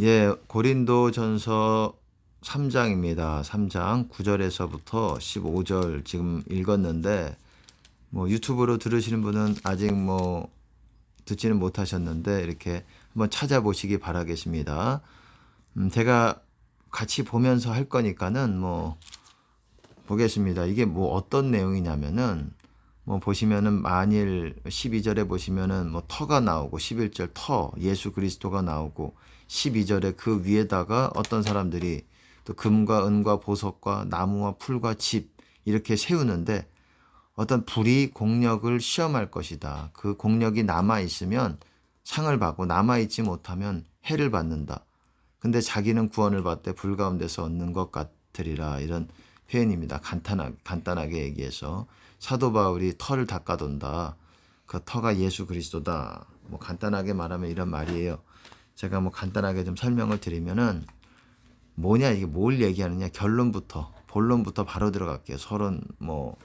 예, 고린도 전서 3장입니다. 3장 9절에서부터 15절 지금 읽었는데 뭐 유튜브로 들으시는 분은 아직 뭐 듣지는 못하셨는데 이렇게 한번 찾아보시기 바라겠습니다. 음, 제가 같이 보면서 할 거니까는 뭐 보겠습니다. 이게 뭐 어떤 내용이냐면은 뭐 보시면은 만일 12절에 보시면은 뭐 터가 나오고 11절 터 예수 그리스도가 나오고 12절에 그 위에다가 어떤 사람들이 또 금과 은과 보석과 나무와 풀과 집 이렇게 세우는데 어떤 불이 공력을 시험할 것이다. 그 공력이 남아 있으면 상을 받고 남아 있지 못하면 해를 받는다. 근데 자기는 구원을 받되 불 가운데서 얻는 것 같으리라 이런 표현입니다. 간단하게 간단하게 얘기해서 사도 바울이 터를 닦아돈다. 그 터가 예수 그리스도다. 뭐 간단하게 말하면 이런 말이에요. 제가 뭐 간단하게 좀 설명을 드리면은 뭐냐 이게 뭘 얘기하느냐 결론부터 본론부터 바로 들어갈게요. 서론 뭐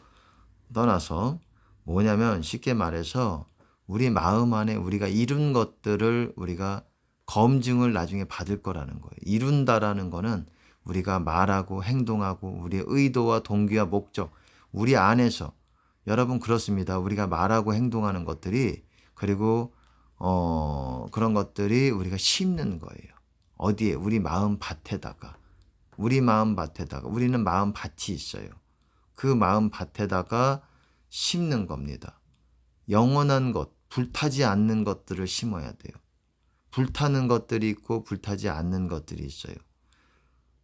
떠나서 뭐냐면 쉽게 말해서 우리 마음 안에 우리가 이룬 것들을 우리가 검증을 나중에 받을 거라는 거예요. 이룬다라는 거는 우리가 말하고 행동하고 우리의 의도와 동기와 목적 우리 안에서 여러분 그렇습니다. 우리가 말하고 행동하는 것들이 그리고 어 그런 것들이 우리가 심는 거예요. 어디에 우리 마음 밭에다가 우리 마음 밭에다가 우리는 마음 밭이 있어요. 그 마음 밭에다가 심는 겁니다. 영원한 것, 불타지 않는 것들을 심어야 돼요. 불타는 것들이 있고 불타지 않는 것들이 있어요.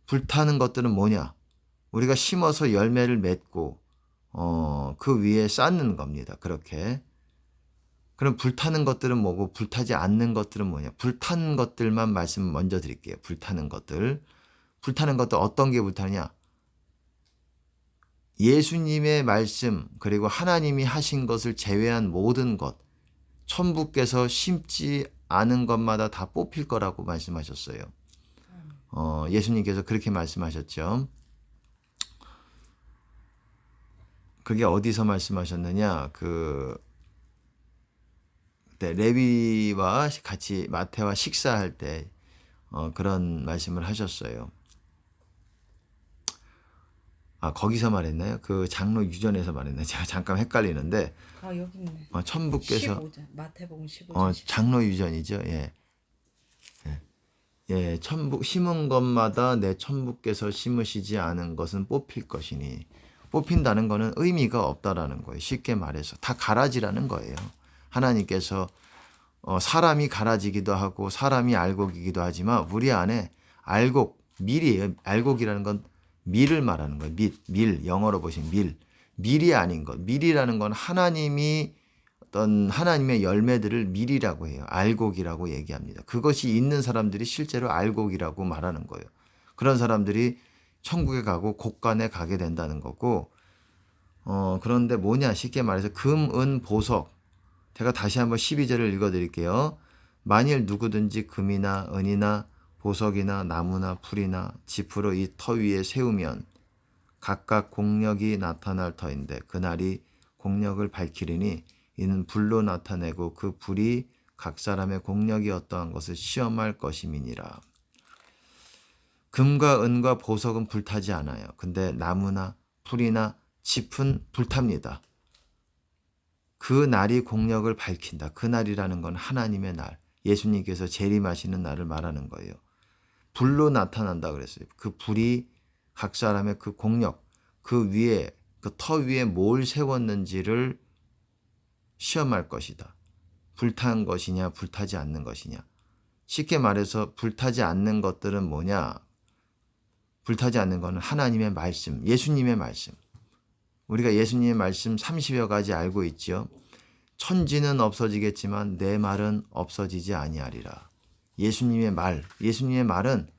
불타는 것들은 뭐냐? 우리가 심어서 열매를 맺고 어, 그 위에 쌓는 겁니다. 그렇게. 그럼 불타는 것들은 뭐고 불타지 않는 것들은 뭐냐? 불타는 것들만 말씀 먼저 드릴게요. 불타는 것들. 불타는 것들 어떤 게 불타냐? 예수님의 말씀 그리고 하나님이 하신 것을 제외한 모든 것 천부께서 심지 않은 것마다 다 뽑힐 거라고 말씀하셨어요. 어, 예수님께서 그렇게 말씀하셨죠. 그게 어디서 말씀하셨느냐? 그 네, 레위와 같이 마태와 식사할 때 어, 그런 말씀을 하셨어요. 아 거기서 말했나요? 그 장로 유전에서 말했나요? 제가 잠깐 헷갈리는데 아 여기 있네. 어, 천부께서 15장 마태복음 15장. 어, 장로 유전이죠. 예. 예. 예, 천부 심은 것마다 내 천부께서 심으시지 않은 것은 뽑힐 것이니 뽑힌다는 거는 의미가 없다라는 거예요. 쉽게 말해서 다 가라지라는 거예요. 하나님께서 어, 사람이 가라지기도 하고 사람이 알곡이기도 하지만 우리 안에 알곡 밀이에요. 알곡이라는 건 밀을 말하는 거예요. 밀, 밀 영어로 보시면 밀. 밀이 아닌 것. 밀이라는 건 하나님이 어떤 하나님의 열매들을 밀이라고 해요. 알곡이라고 얘기합니다. 그것이 있는 사람들이 실제로 알곡이라고 말하는 거예요. 그런 사람들이 천국에 가고 곳간에 가게 된다는 거고, 어, 그런데 뭐냐, 쉽게 말해서 금, 은, 보석. 제가 다시 한번 12절을 읽어 드릴게요. 만일 누구든지 금이나 은이나 보석이나 나무나 풀이나 지프로 이 터 위에 세우면 각각 공력이 나타날 터인데 그날이 공력을 밝히리니 이는 불로 나타내고 그 불이 각 사람의 공력이 어떠한 것을 시험할 것임이니라. 금과 은과 보석은 불타지 않아요. 근데 나무나 풀이나 짚은 불탑니다. 그 날이 공력을 밝힌다. 그 날이라는 건 하나님의 날. 예수님께서 재림하시는 날을 말하는 거예요. 불로 나타난다 그랬어요. 그 불이 각 사람의 그 공력, 그 위에, 그 터 위에 뭘 세웠는지를 시험할 것이다. 불탄 것이냐, 불타지 않는 것이냐. 쉽게 말해서 불타지 않는 것들은 뭐냐? 불타지 않는 것은 하나님의 말씀, 예수님의 말씀. 우리가 예수님의 말씀 30여 가지 알고 있지요. 천지는 없어지겠지만 내 말은 없어지지 아니하리라. 예수님의 말, 예수님의 말은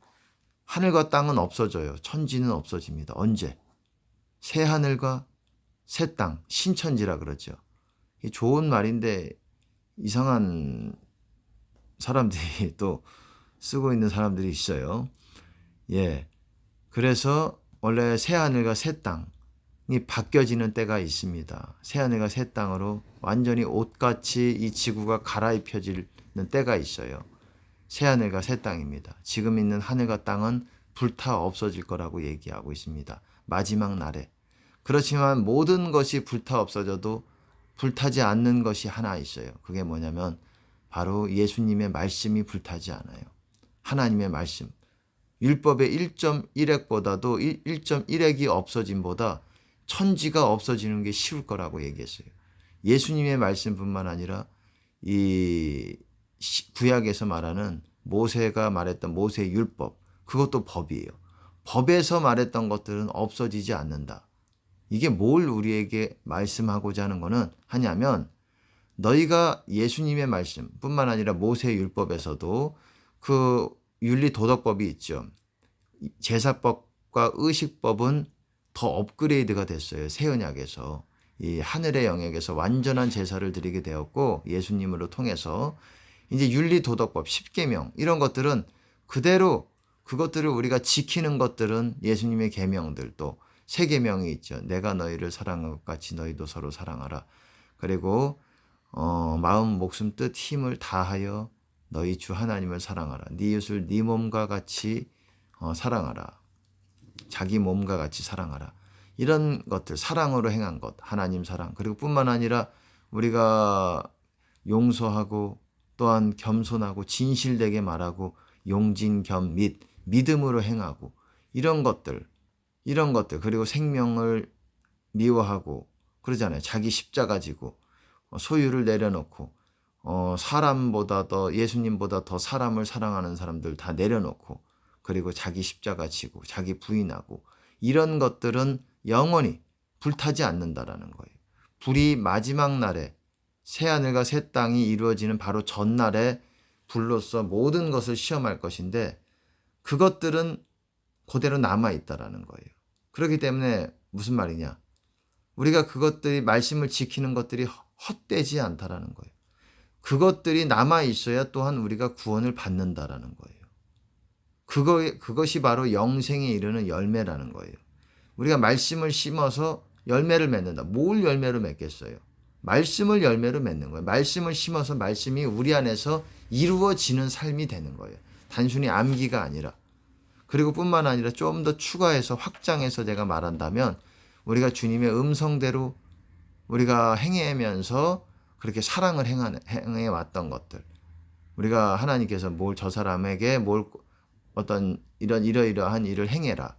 하늘과 땅은 없어져요. 천지는 없어집니다. 언제? 새 하늘과 새 땅, 신천지라 그러죠. 좋은 말인데 이상한 사람들이 또 쓰고 있는 사람들이 있어요. 예. 그래서 원래 새 하늘과 새 땅이 바뀌어지는 때가 있습니다. 새 하늘과 새 땅으로 완전히 옷같이 이 지구가 갈아입혀지는 때가 있어요. 새 하늘과 새 땅입니다. 지금 있는 하늘과 땅은 불타 없어질 거라고 얘기하고 있습니다. 마지막 날에. 그렇지만 모든 것이 불타 없어져도 불타지 않는 것이 하나 있어요. 그게 뭐냐면 바로 예수님의 말씀이 불타지 않아요. 하나님의 말씀. 율법의 1.1핵보다도 1.1핵이 없어짐보다 천지가 없어지는 게 쉬울 거라고 얘기했어요. 예수님의 말씀뿐만 아니라 이 시- 구약에서 말하는 모세가 말했던 모세 율법 그것도 법이에요. 법에서 말했던 것들은 없어지지 않는다. 이게 뭘 우리에게 말씀하고자 하는 거는 하냐면 너희가 예수님의 말씀뿐만 아니라 모세 율법에서도 그 윤리 도덕법이 있죠. 제사법과 의식법은 더 업그레이드가 됐어요. 새 언약에서 이 하늘의 영역에서 완전한 제사를 드리게 되었고 예수님으로 통해서 이제 윤리 도덕법 10계명 이런 것들은 그대로 그것들을 우리가 지키는 것들은 예수님의 계명들 또 세 계명이 있죠. 내가 너희를 사랑한 것 같이 너희도 서로 사랑하라. 그리고 어, 마음, 목숨, 뜻, 힘을 다하여 너희 주 하나님을 사랑하라. 네 이웃을 네 몸과 같이 어, 사랑하라. 자기 몸과 같이 사랑하라. 이런 것들 사랑으로 행한 것 하나님 사랑. 그리고 뿐만 아니라 우리가 용서하고 또한 겸손하고 진실되게 말하고 용진 겸 및 믿음으로 행하고 이런 것들 이런 것들. 그리고 생명을 미워하고 그러잖아요. 자기 십자가 지고 어, 소유를 내려놓고 어, 사람보다 더 예수님보다 더 사람을 사랑하는 사람들 다 내려놓고 그리고 자기 십자가 지고 자기 부인하고 이런 것들은 영원히 불타지 않는다라는 거예요. 불이 마지막 날에 새 하늘과 새 땅이 이루어지는 바로 전날에 불로써 모든 것을 시험할 것인데 그것들은 그대로 남아 있다라는 거예요. 그렇기 때문에 무슨 말이냐? 우리가 그것들이 말씀을 지키는 것들이 헛되지 않다라는 거예요. 그것들이 남아 있어야 또한 우리가 구원을 받는다라는 거예요. 그거 그것이 바로 영생에 이르는 열매라는 거예요. 우리가 말씀을 심어서 열매를 맺는다. 뭘 열매로 맺겠어요? 말씀을 열매로 맺는 거예요. 말씀을 심어서 말씀이 우리 안에서 이루어지는 삶이 되는 거예요. 단순히 암기가 아니라. 그리고 뿐만 아니라 좀 더 추가해서 확장해서 제가 말한다면 우리가 주님의 음성대로 우리가 행해면서 그렇게 사랑을 행해 왔던 것들. 우리가 하나님께서 뭘 저 사람에게 뭘 어떤 이런 이러이러한 일을 행해라.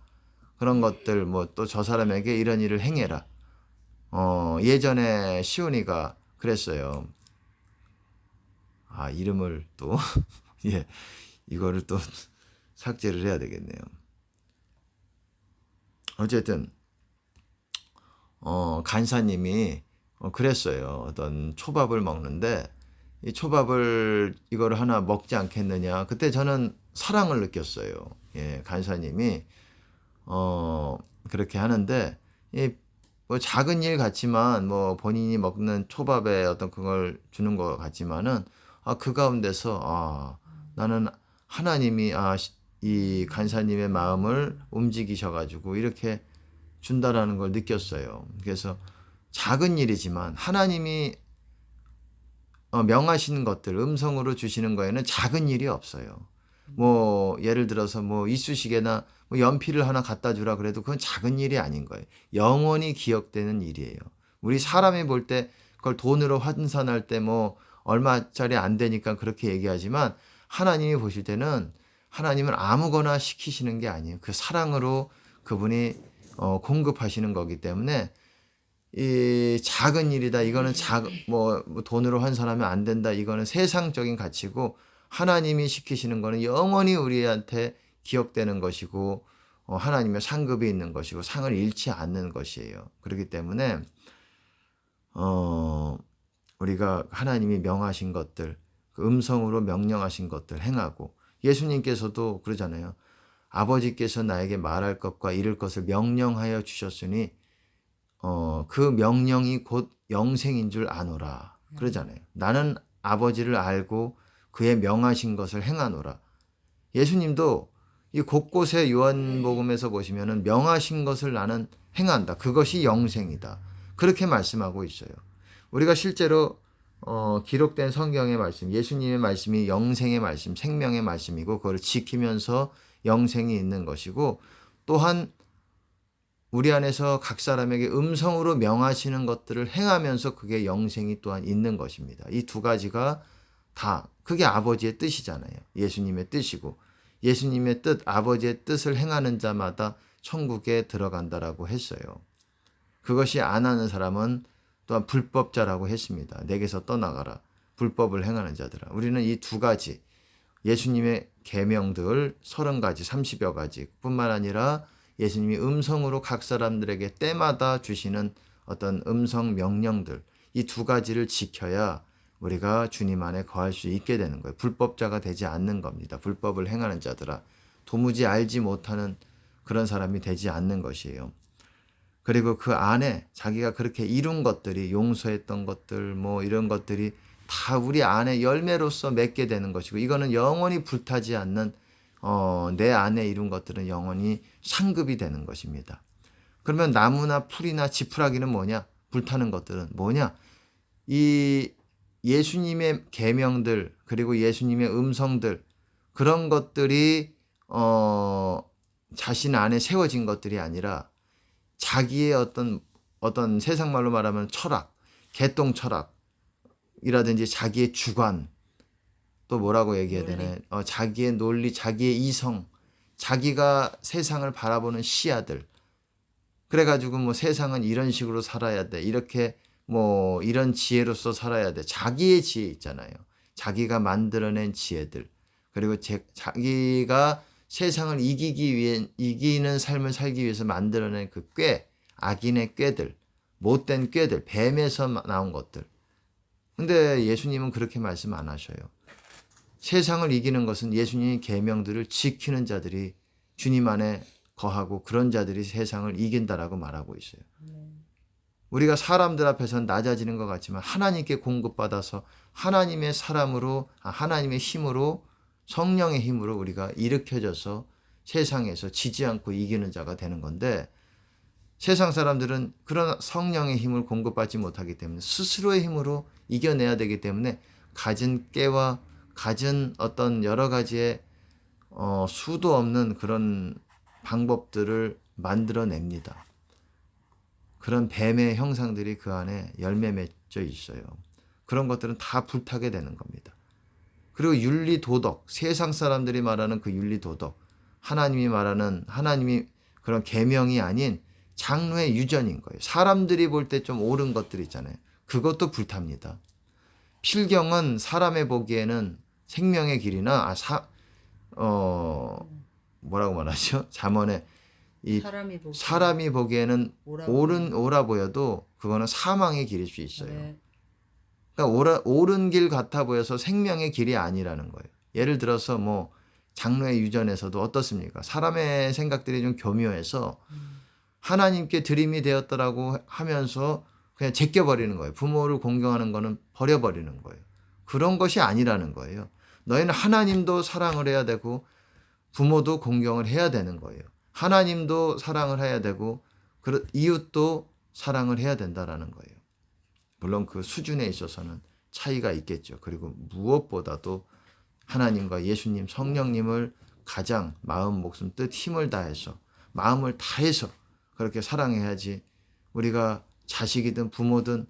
그런 것들 뭐 또 저 사람에게 이런 일을 행해라. 어, 예전에 시온이가 그랬어요. 아, 이름을 또 예. 이거를 또 삭제를 해야 되겠네요. 어쨌든 어, 간사님이 어, 그랬어요. 어떤 초밥을 먹는데 이 초밥을 이걸 하나 먹지 않겠느냐. 그때 저는 사랑을 느꼈어요. 예, 간사님이 어, 그렇게 하는데 이뭐 작은 일 같지만 뭐 본인이 먹는 초밥에 어떤 그걸 주는 것 같지만은 아, 그 가운데서 아, 나는 하나님이 아, 시- 이 간사님의 마음을 움직이셔 가지고 이렇게 준다라는 걸 느꼈어요. 그래서 작은 일이지만 하나님이 어, 명하시는 것들 음성으로 주시는 거에는 작은 일이 없어요. 뭐 예를 들어서 뭐 이쑤시개나 뭐 연필을 하나 갖다 주라 그래도 그건 작은 일이 아닌 거예요. 영원히 기억되는 일이에요. 우리 사람이 볼 때 그걸 돈으로 환산할 때 뭐 얼마짜리 안 되니까 그렇게 얘기하지만 하나님이 보실 때는 하나님은 아무거나 시키시는 게 아니에요. 그 사랑으로 그분이 어, 공급하시는 거기 때문에 이 작은 일이다. 이거는 작, 뭐, 뭐 돈으로 환산하면 안 된다. 이거는 세상적인 가치고 하나님이 시키시는 거는 영원히 우리한테 기억되는 것이고 어, 하나님의 상급이 있는 것이고 상을 잃지 않는 것이에요. 그렇기 때문에 어, 우리가 하나님이 명하신 것들, 그 음성으로 명령하신 것들 행하고 예수님께서도 그러잖아요. 아버지께서 나에게 말할 것과 이룰 것을 명령하여 주셨으니 어, 그 명령이 곧 영생인 줄 아노라. 그러잖아요. 나는 아버지를 알고 그의 명하신 것을 행하노라. 예수님도 이 곳곳에 요한복음에서 보시면은 명하신 것을 나는 행한다. 그것이 영생이다. 그렇게 말씀하고 있어요. 우리가 실제로 어, 기록된 성경의 말씀, 예수님의 말씀이 영생의 말씀, 생명의 말씀이고 그걸 지키면서 영생이 있는 것이고 또한 우리 안에서 각 사람에게 음성으로 명하시는 것들을 행하면서 그게 영생이 또한 있는 것입니다. 이 두 가지가 다 그게 아버지의 뜻이잖아요. 예수님의 뜻이고 예수님의 뜻, 아버지의 뜻을 행하는 자마다 천국에 들어간다라고 했어요. 그것이 안 하는 사람은 또한 불법자라고 했습니다. 내게서 떠나가라. 불법을 행하는 자들아. 우리는 이 두 가지 예수님의 계명들 30가지, 30여 가지 뿐만 아니라 예수님이 음성으로 각 사람들에게 때마다 주시는 어떤 음성 명령들 이 두 가지를 지켜야 우리가 주님 안에 거할 수 있게 되는 거예요. 불법자가 되지 않는 겁니다. 불법을 행하는 자들아 도무지 알지 못하는 그런 사람이 되지 않는 것이에요. 그리고 그 안에 자기가 그렇게 이룬 것들이 용서했던 것들 뭐 이런 것들이 다 우리 안에 열매로서 맺게 되는 것이고 이거는 영원히 불타지 않는 어, 내 안에 이룬 것들은 영원히 상급이 되는 것입니다. 그러면 나무나 풀이나 지푸라기는 뭐냐? 불타는 것들은 뭐냐? 이 예수님의 계명들 그리고 예수님의 음성들 그런 것들이 어, 자신 안에 세워진 것들이 아니라 자기의 어떤 어떤 세상 말로 말하면 철학, 개똥 철학이라든지 자기의 주관 또 뭐라고 얘기해야 되나? 어, 자기의 논리, 자기의 이성, 자기가 세상을 바라보는 시야들. 그래가지고 뭐 세상은 이런 식으로 살아야 돼. 이렇게 뭐 이런 지혜로서 살아야 돼. 자기의 지혜 있잖아요. 자기가 만들어낸 지혜들. 그리고 제, 자기가 세상을 이기기 위해 이기는 삶을 살기 위해서 만들어낸 그 꾀, 악인의 꾀들, 못된 꾀들, 뱀에서 나온 것들. 근데 예수님은 그렇게 말씀 안 하셔요. 세상을 이기는 것은 예수님의 계명들을 지키는 자들이 주님 안에 거하고 그런 자들이 세상을 이긴다라고 말하고 있어요. 우리가 사람들 앞에서 낮아지는 것 같지만 하나님께 공급받아서 하나님의 사람으로 아, 하나님의 힘으로 성령의 힘으로 우리가 일으켜져서 세상에서 지지 않고 이기는 자가 되는 건데 세상 사람들은 그런 성령의 힘을 공급받지 못하기 때문에 스스로의 힘으로 이겨내야 되기 때문에 가진 깨와 가진 어떤 여러 가지의 어, 수도 없는 그런 방법들을 만들어냅니다. 그런 뱀의 형상들이 그 안에 열매 맺혀 있어요. 그런 것들은 다 불타게 되는 겁니다. 그리고 윤리 도덕, 세상 사람들이 말하는 그 윤리 도덕, 하나님이 말하는 하나님이 그런 계명이 아닌 장로의 유전인 거예요. 사람들이 볼 때 좀 옳은 것들 있잖아요. 그것도 불탑니다. 필경은 사람의 보기에는 생명의 길이나 아, 사, 어 뭐라고 말하죠? 잠언에 이 사람이 보기 사람이 보기에는 옳아 옳은 옳아 보여도 그거는 사망의 길일 수 있어요. 네. 그러니까 옳아, 옳은 길 같아 보여서 생명의 길이 아니라는 거예요. 예를 들어서 뭐 장로의 유전에서도 어떻습니까? 사람의 생각들이 좀 교묘해서 하나님께 드림이 되었더라고 하면서 그냥 제껴버리는 거예요. 부모를 공경하는 거는 버려버리는 거예요. 그런 것이 아니라는 거예요. 너희는 하나님도 사랑을 해야 되고 부모도 공경을 해야 되는 거예요. 하나님도 사랑을 해야 되고 이웃도 사랑을 해야 된다라는 거예요. 물론 그 수준에 있어서는 차이가 있겠죠. 그리고 무엇보다도 하나님과 예수님, 성령님을 가장 마음, 목숨, 뜻, 힘을 다해서 마음을 다해서 그렇게 사랑해야지 우리가 자식이든 부모든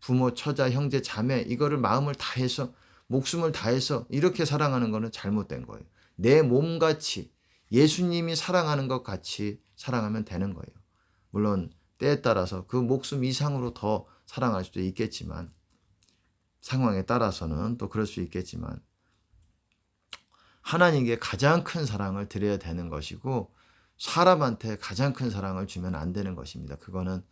부모, 처자, 형제, 자매 이거를 마음을 다해서 목숨을 다해서 이렇게 사랑하는 거는 잘못된 거예요. 내 몸같이 예수님이 사랑하는 것 같이 사랑하면 되는 거예요. 물론 때에 따라서 그 목숨 이상으로 더 사랑할 수도 있겠지만 상황에 따라서는 또 그럴 수 있겠지만 하나님께 가장 큰 사랑을 드려야 되는 것이고 사람한테 가장 큰 사랑을 주면 안 되는 것입니다. 그거는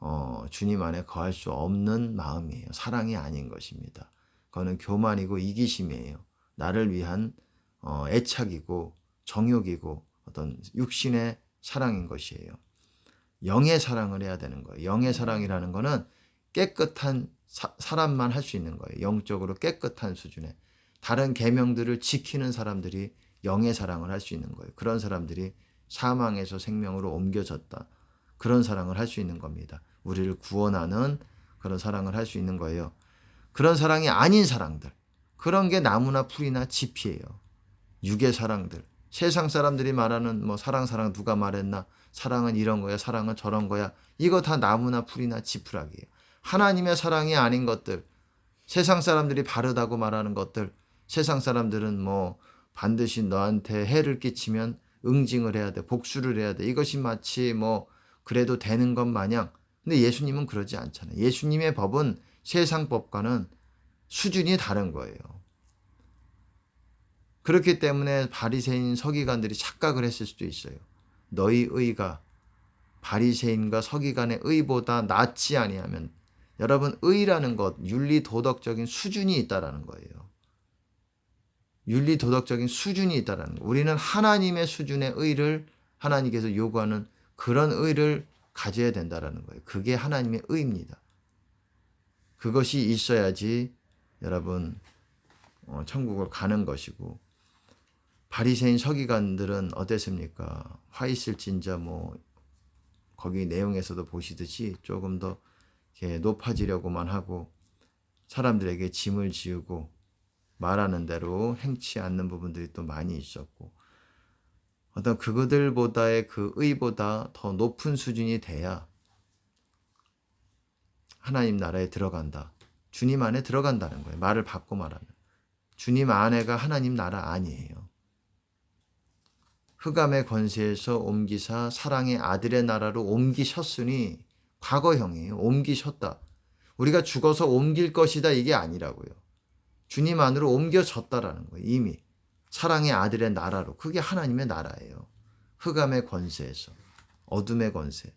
어, 주님 안에 거할 수 없는 마음이에요. 사랑이 아닌 것입니다. 그거는 교만이고 이기심이에요. 나를 위한 어, 애착이고 정욕이고 어떤 육신의 사랑인 것이에요. 영의 사랑을 해야 되는 거예요. 영의 사랑이라는 거는 깨끗한 사, 사람만 할 수 있는 거예요. 영적으로 깨끗한 수준의 다른 계명들을 지키는 사람들이 영의 사랑을 할 수 있는 거예요. 그런 사람들이 사망에서 생명으로 옮겨졌다. 그런 사랑을 할 수 있는 겁니다. 우리를 구원하는 그런 사랑을 할 수 있는 거예요. 그런 사랑이 아닌 사랑들. 그런 게 나무나 풀이나 짚이에요. 육의 사랑들. 세상 사람들이 말하는 뭐 사랑 사랑 누가 말했나? 사랑은 이런 거야. 사랑은 저런 거야. 이거 다 나무나 풀이나 지푸라기예요. 하나님의 사랑이 아닌 것들. 세상 사람들이 바르다고 말하는 것들. 세상 사람들은 뭐 반드시 너한테 해를 끼치면 응징을 해야 돼. 복수를 해야 돼. 이것이 마치 뭐 그래도 되는 것 마냥. 근데 예수님은 그러지 않잖아요. 예수님의 법은 세상 법과는 수준이 다른 거예요. 그렇기 때문에 바리새인 서기관들이 착각을 했을 수도 있어요. 너희 의가 바리새인과 서기관의 의보다 낫지 아니하면 여러분 의라는 것 윤리 도덕적인 수준이 있다라는 거예요. 윤리 도덕적인 수준이 있다라는 거. 우리는 하나님의 수준의 의를 하나님께서 요구하는 그런 의를 가져야 된다라는 거예요. 그게 하나님의 의입니다. 그것이 있어야지 여러분 어, 천국을 가는 것이고 바리새인 서기관들은 어땠습니까? 화 있을진저 뭐 거기 내용에서도 보시듯이 조금 더 높아지려고만 하고 사람들에게 짐을 지우고 말하는 대로 행치 않는 부분들이 또 많이 있었고 어떤 그들보다의 그 의보다 더 높은 수준이 돼야 하나님 나라에 들어간다. 주님 안에 들어간다는 거예요. 말을 바꿔 말하면. 주님 안에가 하나님 나라 아니에요. 흑암의 권세에서 옮기사 사랑의 아들의 나라로 옮기셨으니 과거형이에요. 옮기셨다. 우리가 죽어서 옮길 것이다 이게 아니라고요. 주님 안으로 옮겨졌다라는 거예요. 이미 사랑의 아들의 나라로 그게 하나님의 나라예요. 흑암의 권세에서 어둠의 권세.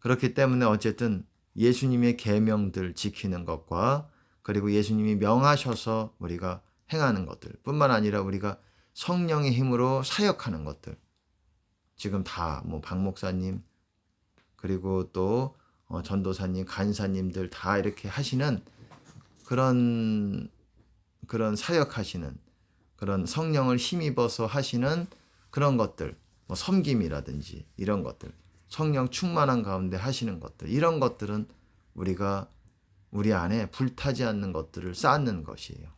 그렇기 때문에 어쨌든 예수님의 계명들 지키는 것과 그리고 예수님이 명하셔서 우리가 행하는 것들 뿐만 아니라 우리가 성령의 힘으로 사역하는 것들 지금 다 뭐 박 목사님 그리고 또 어, 전도사님 간사님들 다 이렇게 하시는 그런 그런 사역하시는 그런 성령을 힘입어서 하시는 그런 것들 뭐 섬김이라든지 이런 것들 성령 충만한 가운데 하시는 것들 이런 것들은 우리가 우리 안에 불타지 않는 것들을 쌓는 것이에요.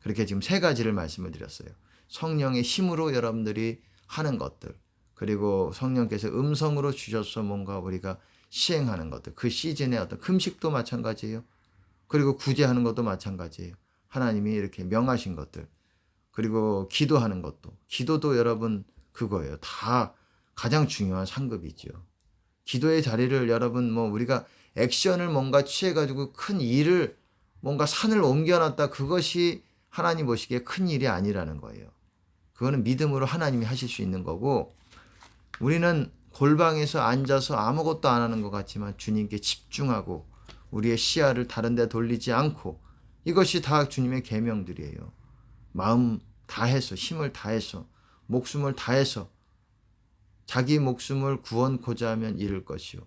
그렇게 지금 세 가지를 말씀을 드렸어요. 성령의 힘으로 여러분들이 하는 것들 그리고 성령께서 음성으로 주셔서 뭔가 우리가 시행하는 것들 그 시즌의 어떤 금식도 마찬가지예요. 그리고 구제하는 것도 마찬가지예요. 하나님이 이렇게 명하신 것들 그리고 기도하는 것도 기도도 여러분 그거예요. 다 가장 중요한 상급이죠. 기도의 자리를 여러분 뭐 우리가 액션을 뭔가 취해가지고 큰 일을 뭔가 산을 옮겨놨다 그것이 하나님 보시기에 큰 일이 아니라는 거예요. 그거는 믿음으로 하나님이 하실 수 있는 거고 우리는 골방에서 앉아서 아무것도 안 하는 것 같지만 주님께 집중하고 우리의 시야를 다른 데 돌리지 않고 이것이 다 주님의 계명들이에요. 마음 다해서 힘을 다해서 목숨을 다해서 자기 목숨을 구원코자 하면 잃을 것이요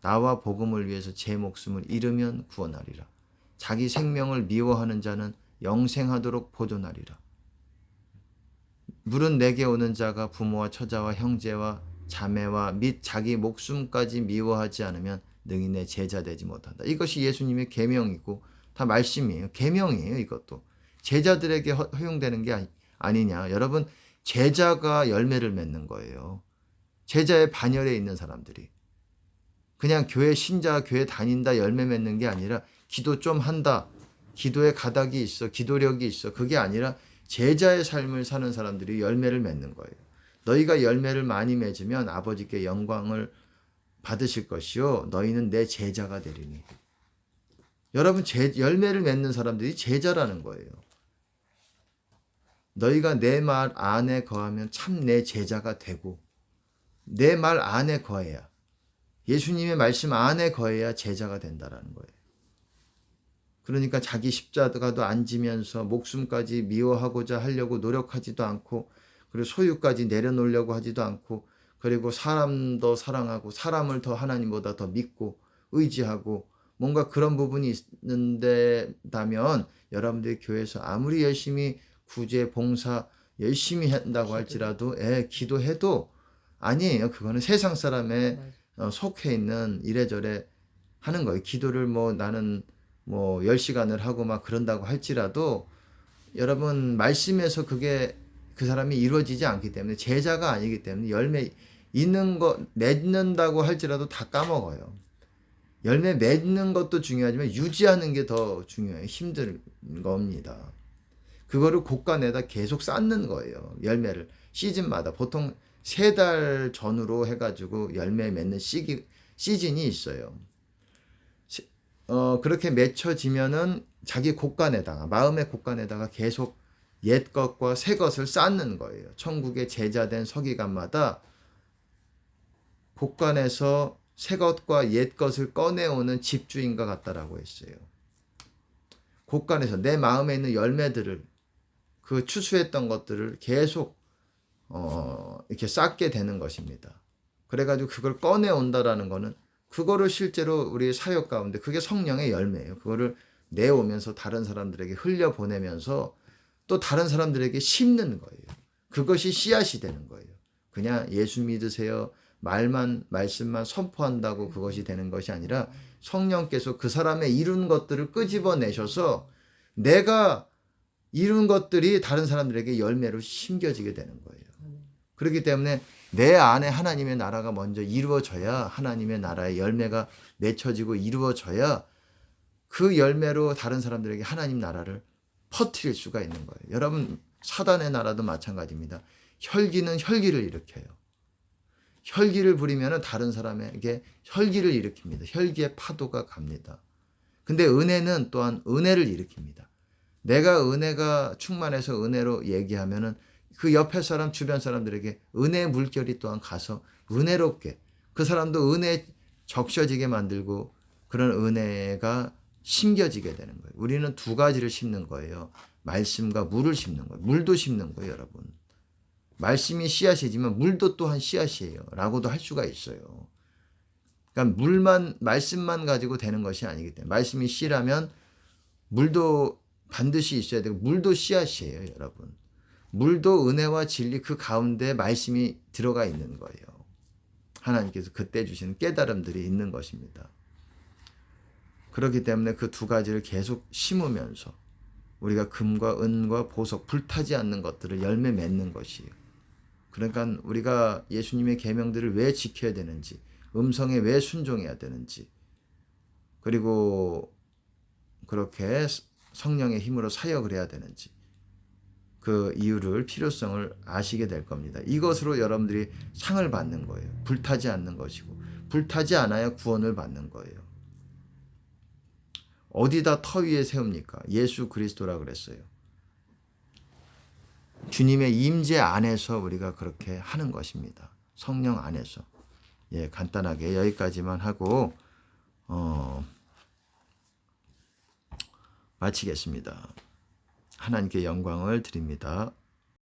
나와 복음을 위해서 제 목숨을 잃으면 구원하리라. 자기 생명을 미워하는 자는 영생하도록 보존하리라. 물은 내게 오는 자가 부모와 처자와 형제와 자매와 및 자기 목숨까지 미워하지 않으면 능히 내 제자 되지 못한다. 이것이 예수님의 계명이고 다 말씀이에요. 계명이에요. 이것도 제자들에게 허- 허용되는 게 아니- 아니 냐. 여러분 제자가 열매를 맺는 거예요. 제자의 반열에 있는 사람들이 그냥 교회 신자 교회 다닌다 열매 맺는 게 아니라 기도 좀 한다. 기도에 가닥이 있어. 기도력이 있어. 그게 아니라 제자의 삶을 사는 사람들이 열매를 맺는 거예요. 너희가 열매를 많이 맺으면 아버지께 영광을 받으실 것이요. 너희는 내 제자가 되리니. 여러분, 제, 열매를 맺는 사람들이 제자라는 거예요. 너희가 내 말 안에 거하면 참 내 제자가 되고, 내 말 안에 거해야, 예수님의 말씀 안에 거해야 제자가 된다라는 거예요. 그러니까 자기 십자가도 안 지면서 목숨까지 미워하고자 하려고 노력하지도 않고 그리고 소유까지 내려놓으려고 하지도 않고 그리고 사람도 사랑하고 사람을 더 하나님보다 더 믿고 의지하고 뭔가 그런 부분이 있는데다면 여러분들이 교회에서 아무리 열심히 구제 봉사 열심히 한다고 할지라도 예, 기도해도 아니에요. 그거는 세상 사람의. 어, 속해 있는 이래저래 하는 거예요. 기도를 뭐 나는 뭐 10시간을 하고 막 그런다고 할지라도 여러분 말씀에서 그게 그 사람이 이루어지지 않기 때문에 제자가 아니기 때문에 열매 있는 거 맺는다고 할지라도 다 까먹어요. 열매 맺는 것도 중요하지만 유지하는 게 더 중요해요. 힘든 겁니다. 그거를 곳간에다 계속 쌓는 거예요. 열매를 시즌마다 보통 세 달 전후로 해가지고 열매 맺는 시기 시즌이 있어요. 시- 어 그렇게 맺혀지면은 자기 곳간에다가 마음의 곳간에다가 계속 옛 것과 새 것을 쌓는 거예요. 천국의 제자된 서기관마다 곳간에서 새 것과 옛 것을 꺼내오는 집주인과 같다라고 했어요. 곳간에서 내 마음에 있는 열매들을 그 추수했던 것들을 계속 어, 이렇게 쌓게 되는 것입니다. 그래가지고 그걸 꺼내온다라는 거는 그거를 실제로 우리 사역 가운데 그게 성령의 열매예요. 그거를 내오면서 다른 사람들에게 흘려보내면서 또 다른 사람들에게 심는 거예요. 그것이 씨앗이 되는 거예요. 그냥 예수 믿으세요. 말만, 말씀만 선포한다고 그것이 되는 것이 아니라 성령께서 그 사람의 이룬 것들을 끄집어내셔서 내가 이룬 것들이 다른 사람들에게 열매로 심겨지게 되는 거예요. 그렇기 때문에 내 안에 하나님의 나라가 먼저 이루어져야 하나님의 나라의 열매가 맺혀지고 이루어져야 그 열매로 다른 사람들에게 하나님 나라를 퍼뜨릴 수가 있는 거예요. 여러분 사단의 나라도 마찬가지입니다. 혈기는 혈기를 일으켜요. 혈기를 부리면 다른 사람에게 혈기를 일으킵니다. 혈기의 파도가 갑니다. 근데 은혜는 또한 은혜를 일으킵니다. 내가 은혜가 충만해서 은혜로 얘기하면은 그 옆에 사람 주변 사람들에게 은혜의 물결이 또한 가서 은혜롭게 그 사람도 은혜 적셔지게 만들고 그런 은혜가 심겨지게 되는 거예요. 우리는 두 가지를 심는 거예요. 말씀과 물을 심는 거예요. 물도 심는 거예요, 여러분. 말씀이 씨앗이지만 물도 또한 씨앗이에요. 라고도 할 수가 있어요. 그러니까 물만 말씀만 가지고 되는 것이 아니기 때문에 말씀이 씨라면 물도 반드시 있어야 되고 물도 씨앗이에요, 여러분. 물도 은혜와 진리 그 가운데 말씀이 들어가 있는 거예요. 하나님께서 그때 주시는 깨달음들이 있는 것입니다. 그렇기 때문에 그 두 가지를 계속 심으면서 우리가 금과 은과 보석 불타지 않는 것들을 열매 맺는 것이에요. 그러니까 우리가 예수님의 계명들을 왜 지켜야 되는지, 음성에 왜 순종해야 되는지, 그리고 그렇게 성령의 힘으로 사역을 해야 되는지 그 이유를 필요성을 아시게 될 겁니다. 이것으로 여러분들이 상을 받는 거예요. 불타지 않는 것이고 불타지 않아야 구원을 받는 거예요. 어디다 터 위에 세웁니까? 예수 그리스도라 그랬어요. 주님의 임재 안에서 우리가 그렇게 하는 것입니다. 성령 안에서. 예, 간단하게 여기까지만 하고 어 마치겠습니다. 하나님께 영광을 드립니다.